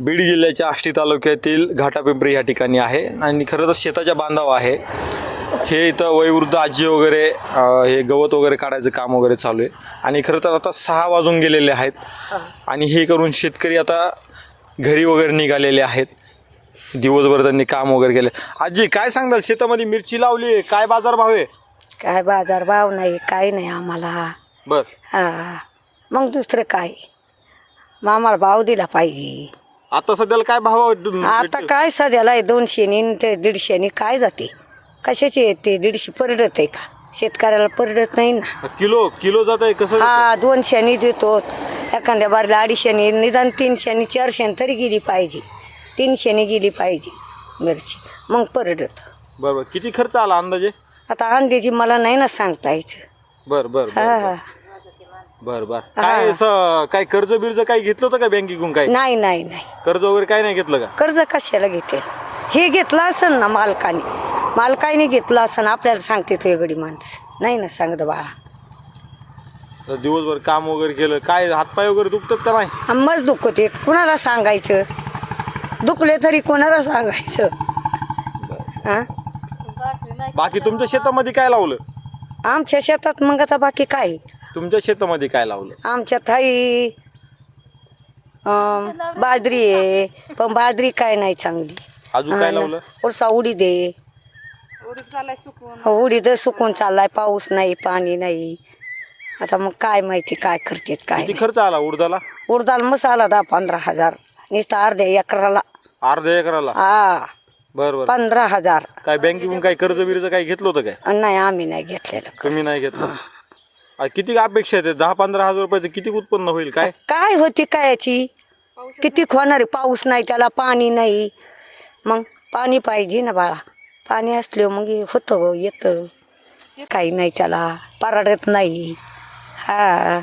बीड जिल्ह्याच्या आष्टी तालुक्यातील घाटापिंपरी या ठिकाणी आहे. आणि खरं तर शेताच्या बांधाव आहे. हे इथं वयोवृद्ध आजी वगैरे हे गवत वगैरे काढायचं काम वगैरे चालू आहे. आणि खरं तर आता सहा वाजून गेलेले आहेत. आणि हे करून शेतकरी आता घरी वगैरे निघालेले आहेत. दिवसभर त्यांनी काम वगैरे केले. आजी काय सांगताल शेतामध्ये मिरची लावली आहे. काय बाजार भाव आहे? काय बाजार भाव नाही काय नाही आम्हाला. बर. हा. मग दुसरं काय? मग आम्हाला भाव दिला पाहिजे. आता सध्याला काय भाव? आता काय सध्याला आहे? दोनशेनी न ते दीडशेनी काय जाते? कशाची येते दीडशे परडत आहे का? शेतकऱ्याला परडत नाही ना. किलो किलो जात आहे कसं हा दोनशेनी देतो. एखाद्या बारीला अडीचशेनी निदान तीनशेनी चारशेनी तरी गेली पाहिजे. तीनशेनी गेली पाहिजे मिरची. मग परडत बरं बरं. किती खर्च आला अंदाजे? आता अंड्याची मला नाही ना सांगता यायचं. बर बर बर हा. बर बर. काय असं काय कर्ज बिर्ज काय घेतलं होतं का बँकेकडून काय नाही नाही नाही. कर्ज वगैरे काय नाही घेतलं का? कर्ज कशाला घेते? हे घेतलं असेल ना मालकाने. मालकाने घेतलं असेल आपल्याला सांगते तो गडी माणसं. नाही ना सांगत बाळा. तर दिवसभर काम वगैरे केलं काय हातपाय वगैरे दुखतात का नाही? आम्हाच दुखत येत कुणाला सांगायचं? दुखले तरी कोणाला सांगायचं? हा? बाकी तुमच्या शेतामध्ये काय लावलं? आमच्या शेतात मग आता बाकी काय? तुमच्या शेतामध्ये काय लावलं? आमच्यात हाई अं, बाजरी आहे पण बाजरी काय नाही चांगली. अजून काय लावलं? उडसा उडी दे हो, उडीद सुकून चाललाय पाऊस नाही पाणी नाही. आता मग काय माहिती काय करतेत काय किती खर्च आला उडदाला. उडदाल मसाला दहा पंधरा हजार. नुसतं अर्ध्या एकराला. अर्ध्या एकराला? हा. बर बर. पंधरा हजार. काय बँकेकडून काय कर्ज बिर्ज काय घेतलं होतं काय? नाही आम्ही नाही घेतलेलं तुम्ही नाही घेतलं. आ, किती अपेक्षा आहे दहा पंधरा हजार रुपयाचं किती उत्पन्न होईल? काय? काय होती कायची? किती होणार आहे? पाऊस नाही त्याला पाणी नाही. मग पाणी पाहिजे ना बाळा. पाणी असलं मग हे होतं येतं. काही नाही त्याला परडत नाही. हा.